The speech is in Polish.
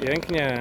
Pięknie.